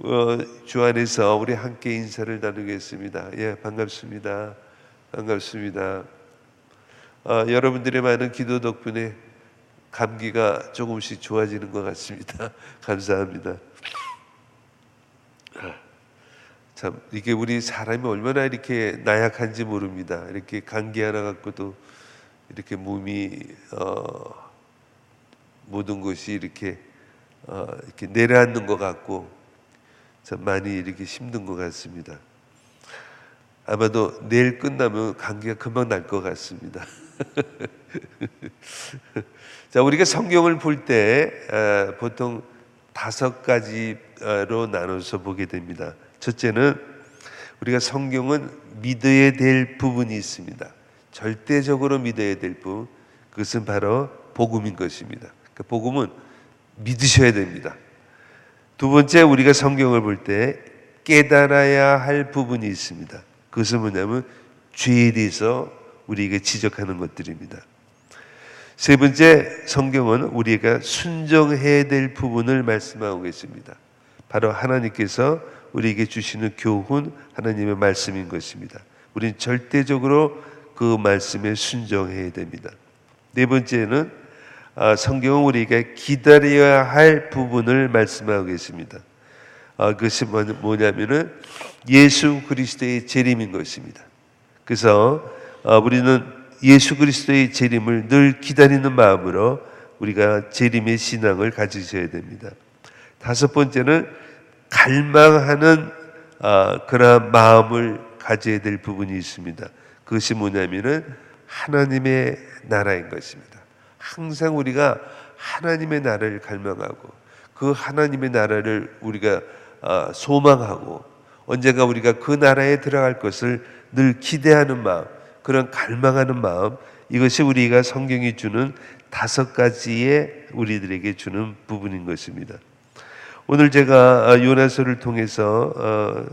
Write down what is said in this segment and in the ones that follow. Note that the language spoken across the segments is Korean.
어, 주 안에서 우리 함께 인사를 나누겠습니다. 예, 반갑습니다. 반갑습니다. 아, 여러분들의 많은 기도 덕분에 감기가 조금씩 좋아지는 것 같습니다. 감사합니다. 참 이게 우리 사람이 얼마나 이렇게 나약한지 모릅니다. 이렇게 감기 하나 갖고도 이렇게 몸이 어, 모든 것이 이렇게 어, 이렇게 내려앉는 것 같고 참 많이 이렇게 힘든 것 같습니다. 아마도 내일 끝나면 감기가 금방 날 것 같습니다. 자, 우리가 성경을 볼때 보통 다섯 가지로 나눠서 보게 됩니다. 첫째는 우리가 성경은 믿어야 될 부분이 있습니다. 절대적으로 믿어야 될 부분, 그것은 바로 복음인 것입니다. 그 복음은 믿으셔야 됩니다. 두 번째 우리가 성경을 볼 때 깨달아야 할 부분이 있습니다. 그것은 뭐냐면 죄에 대해서 우리에게 지적하는 것들입니다. 세 번째 성경은 우리가 순정해야 될 부분을 말씀하고 계십니다. 바로 하나님께서 우리에게 주시는 교훈 하나님의 말씀인 것입니다. 우리는 절대적으로 그 말씀에 순정해야 됩니다. 네 번째는 아, 성경은 우리가 기다려야 할 부분을 말씀하고 계십니다. 아, 그것이 뭐냐면은 예수 그리스도의 재림인 것입니다. 그래서 아, 우리는 예수 그리스도의 재림을 늘 기다리는 마음으로 우리가 재림의 신앙을 가지셔야 됩니다. 다섯 번째는 갈망하는 그러한 마음을 가져야 될 부분이 있습니다. 그것이 뭐냐면은 하나님의 나라인 것입니다. 항상 우리가 하나님의 나라를 갈망하고 그 하나님의 나라를 우리가 아, 소망하고 언젠가 우리가 그 나라에 들어갈 것을 늘 기대하는 마음, 그런 갈망하는 마음, 이것이 우리가 성경이 주는 다섯 가지의 우리들에게 주는 부분인 것입니다. 오늘 제가 아, 요나서를 통해서 어,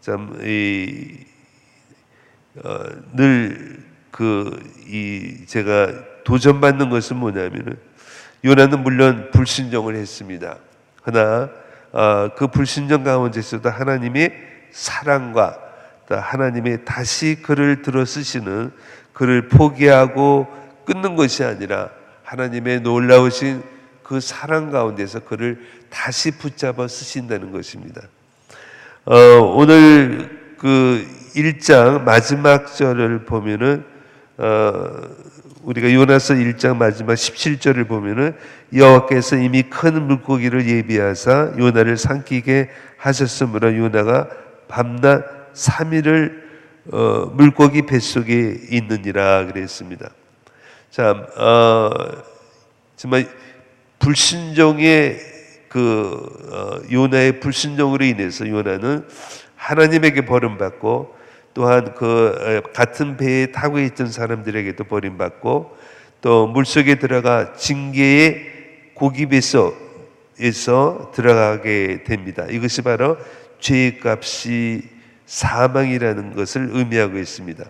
참이늘 그 이 제가 도전받는 것은 뭐냐면은 요나는 물론 불순종을 했습니다. 그러나 어, 그 불순종 가운데서도 하나님의 사랑과 하나님의 다시 그를 들어 쓰시는 그를 포기하고 끊는 것이 아니라 하나님의 놀라우신 그 사랑 가운데서 그를 다시 붙잡아 쓰신다는 것입니다. 어, 오늘 그 1장 마지막 절을 보면은 어, 우리가 요나서 1장 마지막 17절을 보면은 여호와께서 이미 큰 물고기를 예비하사 요나를 삼키게 하셨으므로 요나가 밤낮 3일을 어, 물고기 뱃속에 있느니라 그랬습니다. 참, 어, 정말 불신종의 그 어, 요나의 불신종으로 인해서 요나는 하나님에게 버림받고 또한 그 같은 배에 타고 있던 사람들에게도 버림받고 또 물속에 들어가 징계의 고기배에서 들어가게 됩니다. 이것이 바로 죄의 값이 사망이라는 것을 의미하고 있습니다.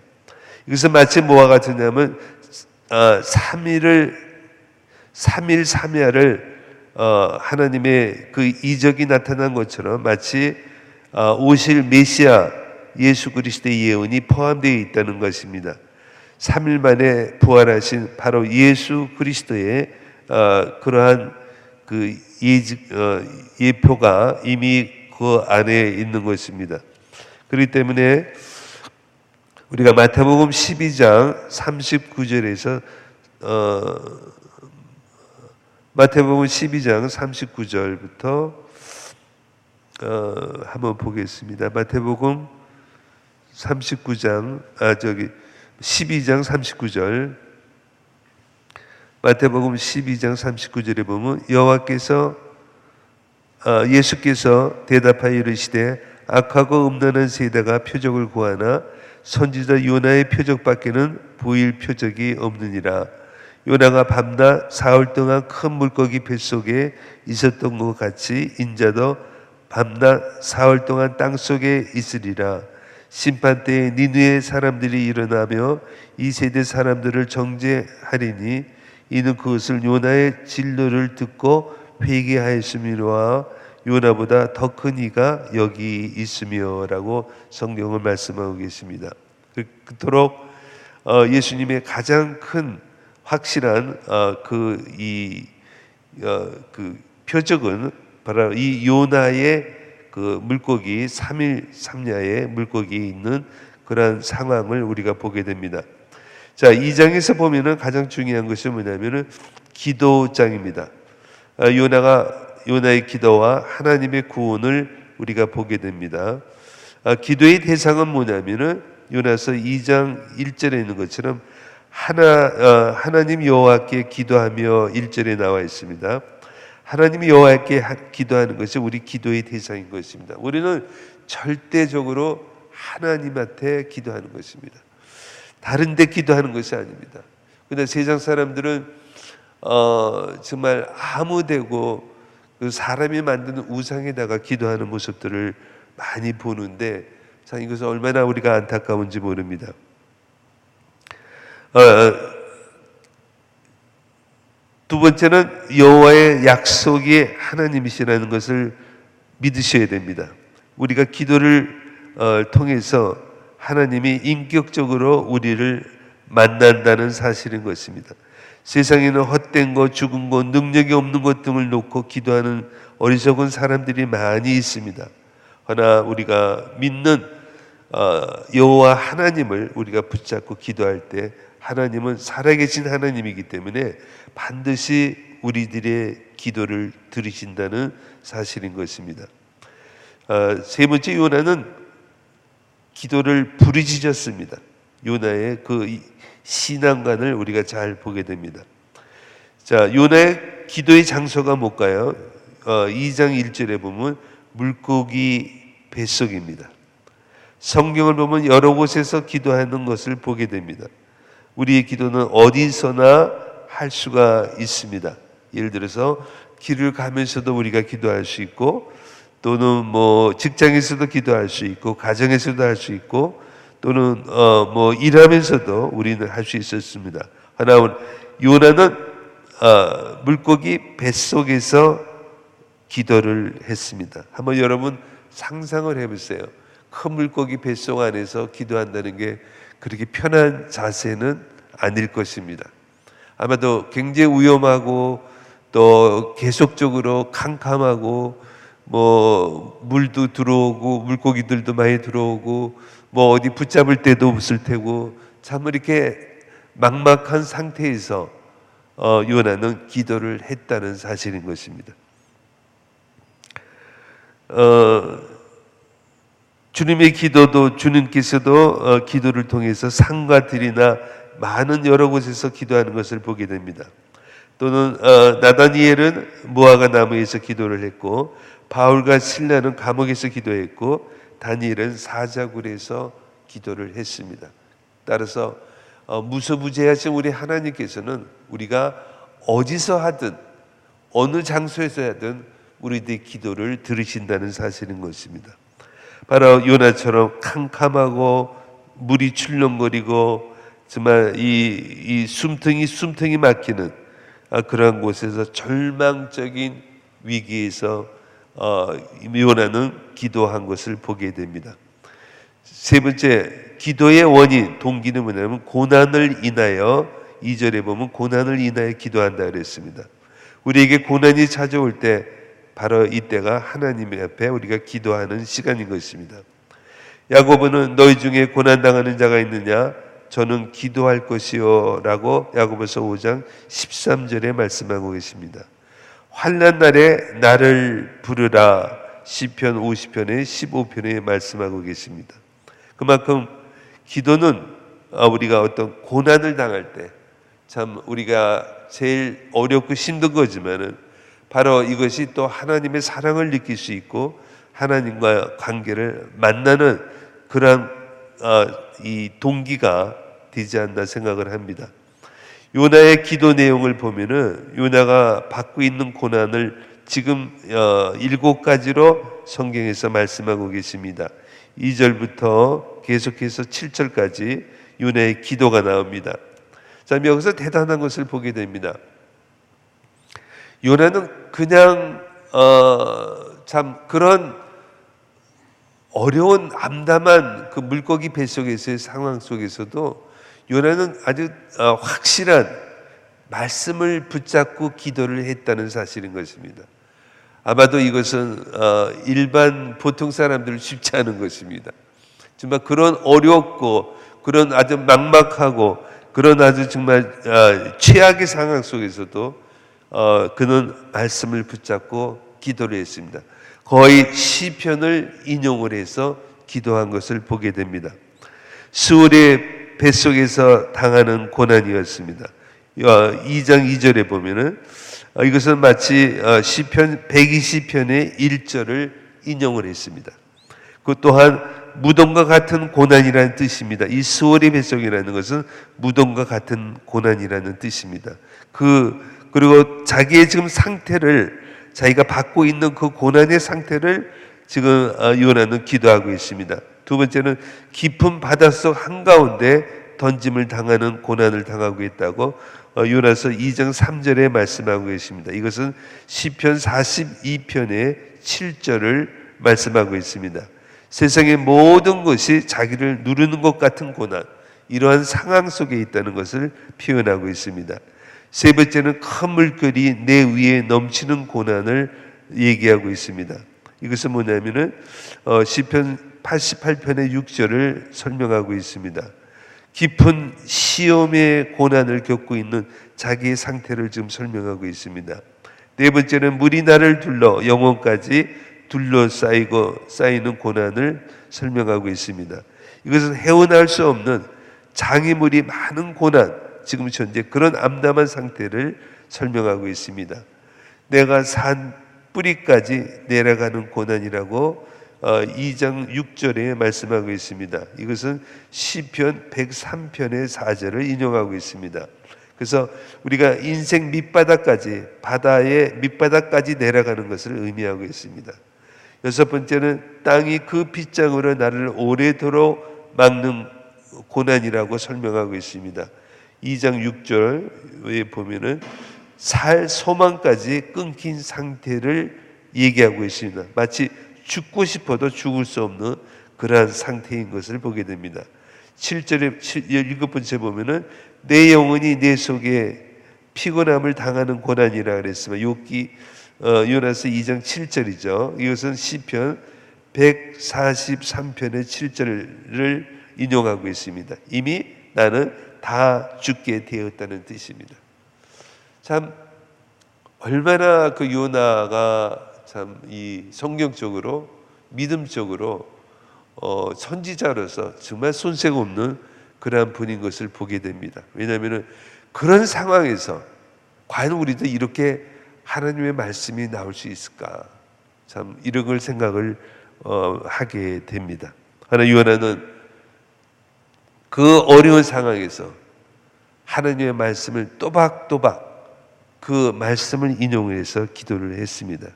이것은 마치 뭐와 같으냐면 어, 3일을 3일 3야를 어, 하나님의 그 이적이 나타난 것처럼 마치 어, 오실 메시아 예수 그리스도의 예언이 포함되어 있다는 것입니다. 3일 만에 부활하신 바로 예수 그리스도의 어, 그러한 그 예, 어, 예표가 이미 그 안에 있는 것입니다. 그렇기 때문에 우리가 마태복음 12장 39절에서 어, 마태복음 12장 39절부터 어, 한번 보겠습니다. 마태복음 39장 아 저기 12장 39절. 마태복음 12장 39절에 보면 여호와께서 아, 예수께서 대답하여 이르시되 악하고 음란한 세대가 표적을 구하나 선지자 요나의 표적밖에는 보일 표적이 없느니라. 요나가 밤낮 사흘 동안 큰 물고기 뱃속에 있었던 것 같이 인자도 밤낮 사흘 동안 땅 속에 있으리라 심판 때에 니누의 사람들이 일어나며 이 세대 사람들을 정죄하리니 이는 그것을 요나의 진로를 듣고 회개하였음이로와 요나보다 더 큰 이가 여기 있으며라고 성경을 말씀하고 계십니다. 그- 그토록 어, 예수님의 가장 큰 확실한 어, 그이 어, 그 표적은 바로 이 요나의 그 물고기 3일 3야의 물고기 있는 그러한 상황을 우리가 보게 됩니다. 자, 이 장에서 보면은 가장 중요한 것이 뭐냐면은 기도장입니다. 아, 요나가 요나의 기도와 하나님의 구원을 우리가 보게 됩니다. 아, 기도의 대상은 뭐냐면은 요나서 2장 1절에 있는 것처럼 하나 어, 하나님 여호와께 기도하며 1절에 나와 있습니다. 하나님 여호와께 하- 기도하는 것이 우리 기도의 대상인 것입니다. 우리는 절대적으로 하나님한테 기도하는 것입니다. 다른 데 기도하는 것이 아닙니다. 근데 세상 사람들은 어, 정말 아무 데고 그 사람이 만드는 우상에다가 기도하는 모습들을 많이 보는데 참 이것은 얼마나 우리가 안타까운지 모릅니다. 어, 두 번째는 여호와의 약속이 하나님이시라는 것을 믿으셔야 됩니다. 우리가 기도를 어, 통해서 하나님이 인격적으로 우리를 만난다는 사실인 것입니다. 세상에는 헛된 것, 죽은 것, 능력이 없는 것 등을 놓고 기도하는 어리석은 사람들이 많이 있습니다. 허나 우리가 믿는 어, 여호와 하나님을 우리가 붙잡고 기도할 때 하나님은 살아계신 하나님이기 때문에 반드시 우리들의 기도를 들으신다는 사실인 것입니다. 어, 세 번째 요나는 기도를 부르짖었습니다. 요나의 그 이- 신앙관을 우리가 잘 보게 됩니다. 자, 요나의 기도의 장소가 뭘까요? 어, 2장 1절에 보면 물고기 뱃속입니다. 성경을 보면 여러 곳에서 기도하는 것을 보게 됩니다. 우리의 기도는 어디서나 할 수가 있습니다. 예를 들어서 길을 가면서도 우리가 기도할 수 있고 또는 뭐 직장에서도 기도할 수 있고 가정에서도 할 수 있고 또는 어 뭐 일하면서도 우리는 할 수 있었습니다. 하나 요나는 어 물고기 뱃속에서 기도를 했습니다. 한번 여러분 상상을 해보세요. 큰 물고기 뱃속 안에서 기도한다는 게 그렇게 편한 자세는 아닐 것입니다. 아마도 굉장히 위험하고 또 계속적으로 캄캄하고 뭐 물도 들어오고 물고기들도 많이 들어오고 뭐 어디 붙잡을 데도 없을 테고 참 이렇게 막막한 상태에서 어, 요나는 기도를 했다는 사실인 것입니다. 어, 주님의 기도도 주님께서도 어, 기도를 통해서 상과 들이나 많은 여러 곳에서 기도하는 것을 보게 됩니다. 또는 어, 나다니엘은 무화과 나무에서 기도를 했고 바울과 신라는 감옥에서 기도했고 다니엘은 사자굴에서 기도를 했습니다. 따라서 어, 무소부재하신 우리 하나님께서는 우리가 어디서 하든 어느 장소에서 하든 우리들의 기도를 들으신다는 사실인 것입니다. 바로 요나처럼 캄캄하고 물이 출렁거리고 정말 이, 이 숨통이 숨통이 막히는 아, 그러한 곳에서 절망적인 위기에서 어, 요나는 기도한 것을 보게 됩니다. 세 번째 기도의 원인 동기는 뭐냐면 고난을 인하여 2절에 보면 고난을 인하여 기도한다 그랬습니다. 우리에게 고난이 찾아올 때 바로 이때가 하나님 앞에 우리가 기도하는 시간인 것입니다. 야고보는 너희 중에 고난 당하는 자가 있느냐 저는 기도할 것이요라고 야고보서 5장 13절에 말씀하고 계십니다. 환난 날에 나를 부르라 시편 50편에 15편에 말씀하고 계십니다. 그만큼 기도는 아, 우리가 어떤 고난을 당할 때 참 우리가 제일 어렵고 힘든 거지만은 바로 이것이 또 하나님의 사랑을 느낄 수 있고 하나님과 관계를 만나는 그러한 어, 이 동기가 되지 않나 생각을 합니다. 요나의 기도 내용을 보면은 요나가 받고 있는 고난을 지금 어, 일곱 가지로 성경에서 말씀하고 계십니다. 2절부터 계속해서 7절까지 요나의 기도가 나옵니다. 자, 여기서 대단한 것을 보게 됩니다. 요나는 그냥 어, 참 그런 어려운 암담한 그 물고기 뱃속에서의 상황 속에서도 요나는 아주 어, 확실한 말씀을 붙잡고 기도를 했다는 사실인 것입니다. 아마도 이것은 어, 일반 보통 사람들 쉽지 않은 것입니다. 정말 그런 어렵고 그런 아주 막막하고 그런 아주 정말 어, 최악의 상황 속에서도 어, 그는 말씀을 붙잡고 기도를 했습니다. 거의 시편을 인용을 해서 기도한 것을 보게 됩니다. 수월의 뱃속에서 당하는 고난이었습니다. 2장 2절에 보면은 어, 이것은 마치 어, 시편 120편의 1절을 인용을 했습니다. 그 또한 무덤과 같은 고난이라는 뜻입니다. 이 수월의 뱃속이라는 것은 무덤과 같은 고난이라는 뜻입니다. 그 그리고 자기의 지금 상태를 자기가 받고 있는 그 고난의 상태를 지금 어, 요나는 기도하고 있습니다. 두 번째는 깊은 바닷속 한가운데 던짐을 당하는 고난을 당하고 있다고 어, 요나서 2장 3절에 말씀하고 계십니다. 이것은 시편 42편의 7절을 말씀하고 있습니다. 세상의 모든 것이 자기를 누르는 것 같은 고난, 이러한 상황 속에 있다는 것을 표현하고 있습니다. 세 번째는 큰 물결이 내 위에 넘치는 고난을 얘기하고 있습니다. 이것은 뭐냐면은 어, 시편 88편의 6절을 설명하고 있습니다. 깊은 시험의 고난을 겪고 있는 자기의 상태를 지금 설명하고 있습니다. 네 번째는 물이 나를 둘러 영혼까지 둘러싸이고 쌓이는 고난을 설명하고 있습니다. 이것은 헤어날 수 없는 장애물이 많은 고난, 지금 현재 그런 암담한 상태를 설명하고 있습니다. 내가 산 뿌리까지 내려가는 고난이라고 2장 어, 6절에 말씀하고 있습니다. 이것은 시편 103편의 4절을 인용하고 있습니다. 그래서 우리가 인생 밑바닥까지 바다의 밑바닥까지 내려가는 것을 의미하고 있습니다. 여섯 번째는 땅이 그 빗장으로 나를 오래도록 막는 고난이라고 설명하고 있습니다. 2장 6절에 보면은 살 소망까지 끊긴 상태를 얘기하고 있습니다. 마치 죽고 싶어도 죽을 수 없는 그러한 상태인 것을 보게 됩니다. 7절에 일곱 번째 보면은 내 영혼이 내 속에 피곤함을 당하는 고난이라 그랬으면 욕기 어, 요나서 2장 7절이죠. 이것은 시편 143편의 7절을 인용하고 있습니다. 이미 나는 다 죽게 되었다는 뜻입니다. 참 얼마나 그 요나가 참 이 성경적으로 믿음적으로 어, 선지자로서 정말 손색 없는 그러한 분인 것을 보게 됩니다. 왜냐하면 그런 상황에서 과연 우리도 이렇게 하나님의 말씀이 나올 수 있을까? 참 이런 걸 생각을 어, 하게 됩니다. 하나 요나는 그 어려운 상황에서 하나님의 말씀을 또박또박 그 말씀을 인용해서 기도를 했습니다.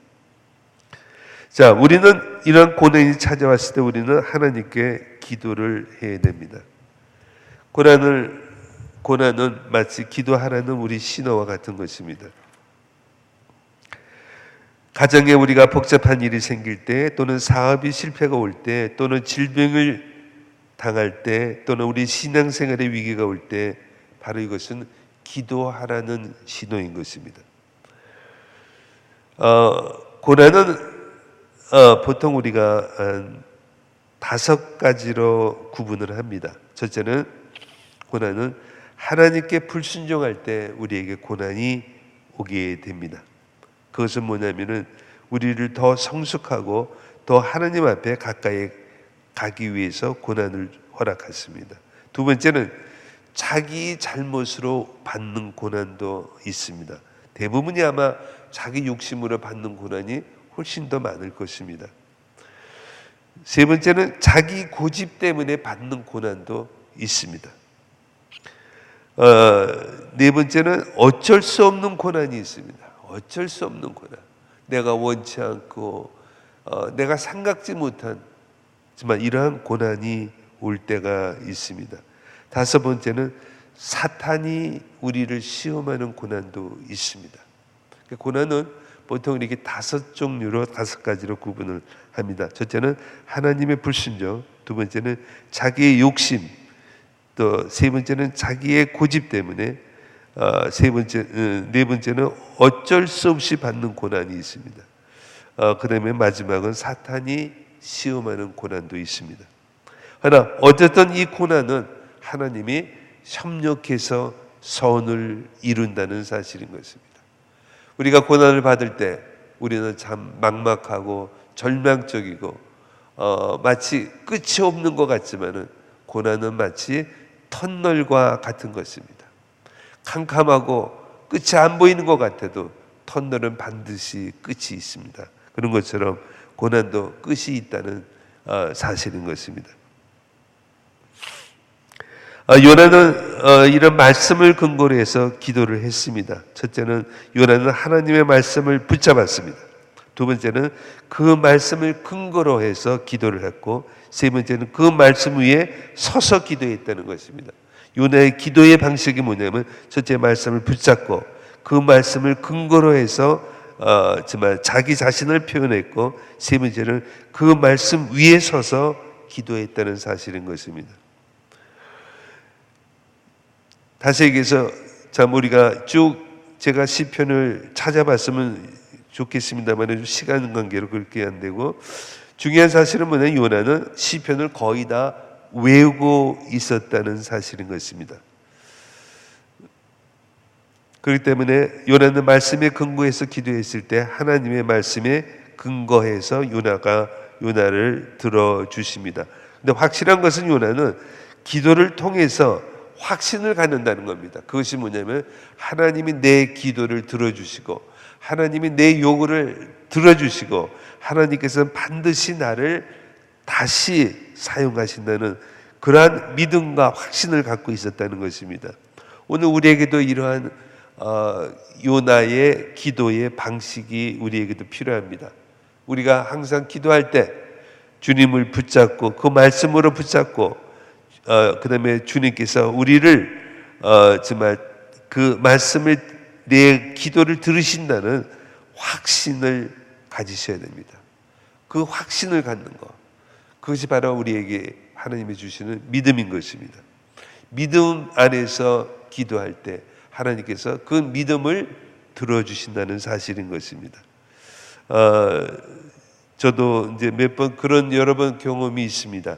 자, 우리는 이런 고난이 찾아왔을 때 우리는 하나님께 기도를 해야 됩니다. 고난을 고난은 마치 기도하라는 우리 신호와 같은 것입니다. 가정에 우리가 복잡한 일이 생길 때 또는 사업이 실패가 올 때 또는 질병을 당할 때 또는 우리 신앙생활의 위기가 올 때 바로 이것은 기도하라는 신호인 것입니다. 어, 고난은 어, 보통 우리가 다섯 가지로 구분을 합니다. 첫째는 고난은 하나님께 불순종할 때 우리에게 고난이 오게 됩니다. 그것은 뭐냐면은 우리를 더 성숙하고 더 하나님 앞에 가까이 가기 위해서 고난을 허락했습니다. 두 번째는 자기 잘못으로 받는 고난도 있습니다. 대부분이 아마 자기 욕심으로 받는 고난이 훨씬 더 많을 것입니다. 세 번째는 자기 고집 때문에 받는 고난도 있습니다. 어, 네 번째는 어쩔 수 없는 고난이 있습니다. 어쩔 수 없는 고난. 내가 원치 않고 어, 내가 생각지 못한 정말 이러한 고난이 올 때가 있습니다. 다섯 번째는 사탄이 우리를 시험하는 고난도 있습니다. 그 고난은 보통 이렇게 다섯 종류로 다섯 가지로 구분을 합니다. 첫째는 하나님의 불순종, 두 번째는 자기의 욕심, 또 세 번째는 자기의 고집 때문에 어, 세 번째, 어, 네 번째는 어쩔 수 없이 받는 고난이 있습니다. 어, 그 다음에 마지막은 사탄이 시험하는 고난도 있습니다. 하나 어쨌든 이 고난은 하나님이 협력해서 선을 이룬다는 사실인 것입니다. 우리가 고난을 받을 때 우리는 참 막막하고 절망적이고 어, 마치 끝이 없는 것 같지만은 고난은 마치 터널과 같은 것입니다. 캄캄하고 끝이 안 보이는 것 같아도 터널은 반드시 끝이 있습니다. 그런 것처럼 고난도 끝이 있다는 어, 사실인 것입니다. 어, 요나는 어, 이런 말씀을 근거로 해서 기도를 했습니다. 첫째는 요나는 하나님의 말씀을 붙잡았습니다. 두 번째는 그 말씀을 근거로 해서 기도를 했고 세 번째는 그 말씀 위에 서서 기도했다는 것입니다. 요나의 기도의 방식이 뭐냐면 첫째 말씀을 붙잡고 그 말씀을 근거로 해서 어, 정말 자기 자신을 표현했고 세 번째는 그 말씀 위에 서서 기도했다는 사실인 것입니다. 다시 얘기해서 참 우리가 쭉 제가 시편을 찾아봤으면 좋겠습니다만 시간 관계로 그렇게 안 되고 중요한 사실은 뭐냐 요나는 시편을 거의 다 외우고 있었다는 사실인 것입니다. 그렇기 때문에 요나는 말씀에 근거해서 기도했을 때 하나님의 말씀에 근거해서 요나가 요나를 들어 주십니다. 근데 확실한 것은 요나는 기도를 통해서 확신을 갖는다는 겁니다. 그것이 뭐냐면 하나님이 내 기도를 들어 주시고 하나님이 내 요구를 들어 주시고 하나님께서는 반드시 나를 다시 사용하신다는 그러한 믿음과 확신을 갖고 있었다는 것입니다. 오늘 우리에게도 이러한 어, 요나의 기도의 방식이 우리에게도 필요합니다. 우리가 항상 기도할 때 주님을 붙잡고 그 말씀으로 붙잡고 어, 그다음에 주님께서 우리를 어, 정말 그 말씀을 내 기도를 들으신다는 확신을 가지셔야 됩니다. 그 확신을 갖는 것 그것이 바로 우리에게 하나님이 주시는 믿음인 것입니다. 믿음 안에서 기도할 때 하나님께서 그 믿음을 들어주신다는 사실인 것입니다. 어, 저도 이제 몇 번 그런 여러 번 경험이 있습니다.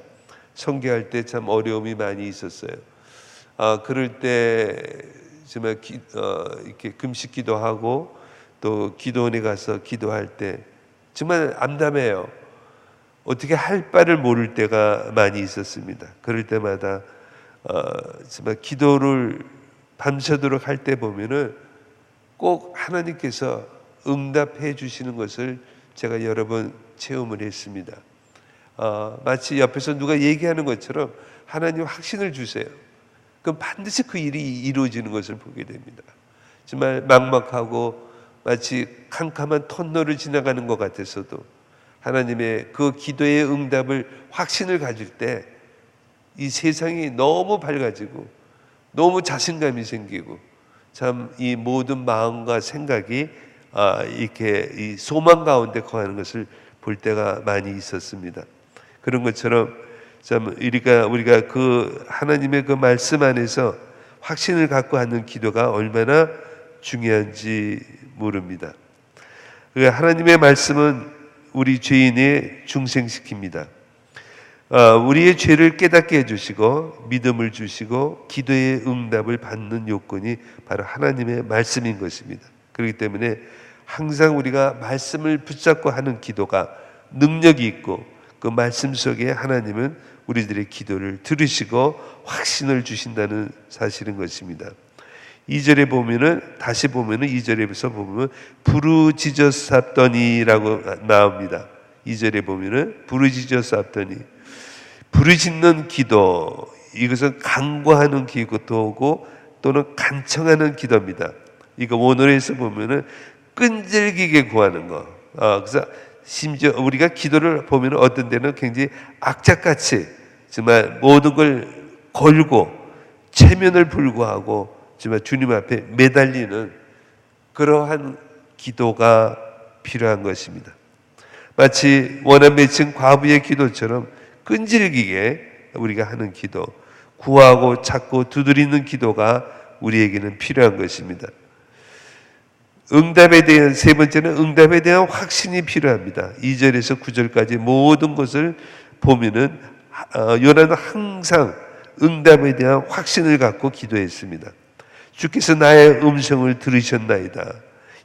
성교할 때 참 어려움이 많이 있었어요. 아, 그럴 때 정말 기, 어, 이렇게 금식 기도하고 또 기도원에 가서 기도할 때 정말 암담해요. 어떻게 할 바를 모를 때가 많이 있었습니다. 그럴 때마다 어, 정말 기도를 밤새도록 할 때 보면은 꼭 하나님께서 응답해 주시는 것을 제가 여러 번 체험을 했습니다. 어, 마치 옆에서 누가 얘기하는 것처럼 하나님 확신을 주세요. 그럼 반드시 그 일이 이루어지는 것을 보게 됩니다. 정말 막막하고 마치 캄캄한 터널을 지나가는 것 같아서도 하나님의 그 기도의 응답을 확신을 가질 때 이 세상이 너무 밝아지고 너무 자신감이 생기고 참 이 모든 마음과 생각이 아, 이렇게 이 소망 가운데 거하는 것을 볼 때가 많이 있었습니다. 그런 것처럼 참 우리가 우리가 그 하나님의 그 말씀 안에서 확신을 갖고 하는 기도가 얼마나 중요한지 모릅니다. 그 하나님의 말씀은 우리 죄인의 중생시킵니다. 어, 우리의 죄를 깨닫게 해주시고 믿음을 주시고 기도의 응답을 받는 요건이 바로 하나님의 말씀인 것입니다. 그렇기 때문에 항상 우리가 말씀을 붙잡고 하는 기도가 능력이 있고 그 말씀 속에 하나님은 우리들의 기도를 들으시고 확신을 주신다는 사실인 것입니다. 2절에 보면은 다시 보면은 2절에서 보면 부르짖어 삽더니라고 나옵니다. 2절에 보면은 부르짖어 삽더니 부르짖는 기도 이것은 간구하는 기도고 또는 간청하는 기도입니다. 이거 원어에서 보면은 끈질기게 구하는 거. 아, 그래서 심지어 우리가 기도를 보면 어떤 데는 굉장히 악착같이 정말 모든 걸 걸고 체면을 불구하고 정말 주님 앞에 매달리는 그러한 기도가 필요한 것입니다. 마치 원한 맺힌 과부의 기도처럼 끈질기게 우리가 하는 기도, 구하고 찾고 두드리는 기도가 우리에게는 필요한 것입니다. 응답에 대한 세 번째는 응답에 대한 확신이 필요합니다. 2절에서 9절까지 모든 것을 보면은 어, 요나는 항상 응답에 대한 확신을 갖고 기도했습니다. 주께서 나의 음성을 들으셨나이다.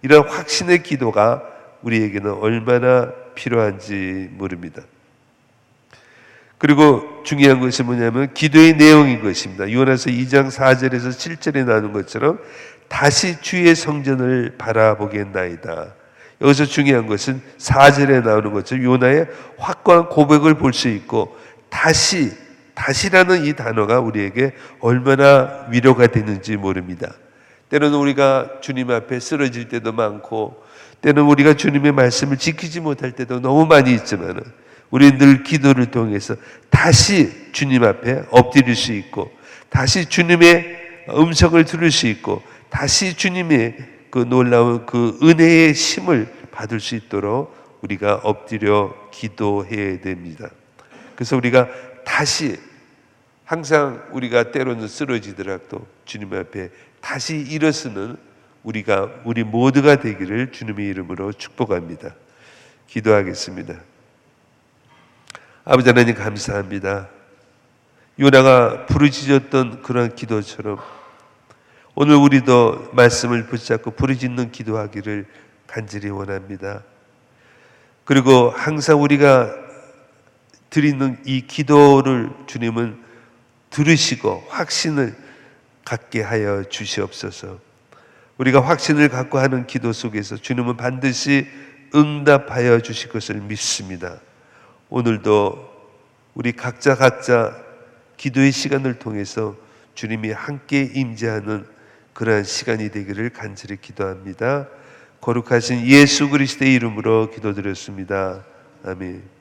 이런 확신의 기도가 우리에게는 얼마나 필요한지 모릅니다. 그리고 중요한 것이 뭐냐면 기도의 내용인 것입니다. 요나서 2장 4절에서 7절에 나오는 것처럼 다시 주의 성전을 바라보겠나이다. 여기서 중요한 것은 4절에 나오는 것처럼 요나의 확고한 고백을 볼 수 있고 다시 다시라는 이 단어가 우리에게 얼마나 위로가 되는지 모릅니다. 때로는 우리가 주님 앞에 쓰러질 때도 많고 때는 우리가 주님의 말씀을 지키지 못할 때도 너무 많이 있지만은 우리 늘 기도를 통해서 다시 주님 앞에 엎드릴 수 있고 다시 주님의 음성을 들을 수 있고 다시 주님의 그 놀라운 그 은혜의 힘을 받을 수 있도록 우리가 엎드려 기도해야 됩니다. 그래서 우리가 다시 항상 우리가 때로는 쓰러지더라도 주님 앞에 다시 일어서는 우리가 우리 모두가 되기를 주님의 이름으로 축복합니다. 기도하겠습니다. 아버지 하나님 감사합니다. 요나가 부르짖었던 그런 기도처럼 오늘 우리도 말씀을 붙잡고 부르짖는 기도하기를 간절히 원합니다. 그리고 항상 우리가 드리는 이 기도를 주님은 들으시고 확신을 갖게 하여 주시옵소서. 우리가 확신을 갖고 하는 기도 속에서 주님은 반드시 응답하여 주실 것을 믿습니다. 오늘도 우리 각자 각자 기도의 시간을 통해서 주님이 함께 임재하는 그러한 시간이 되기를 간절히 기도합니다. 거룩하신 예수 그리스도의 이름으로 기도드렸습니다. 아멘.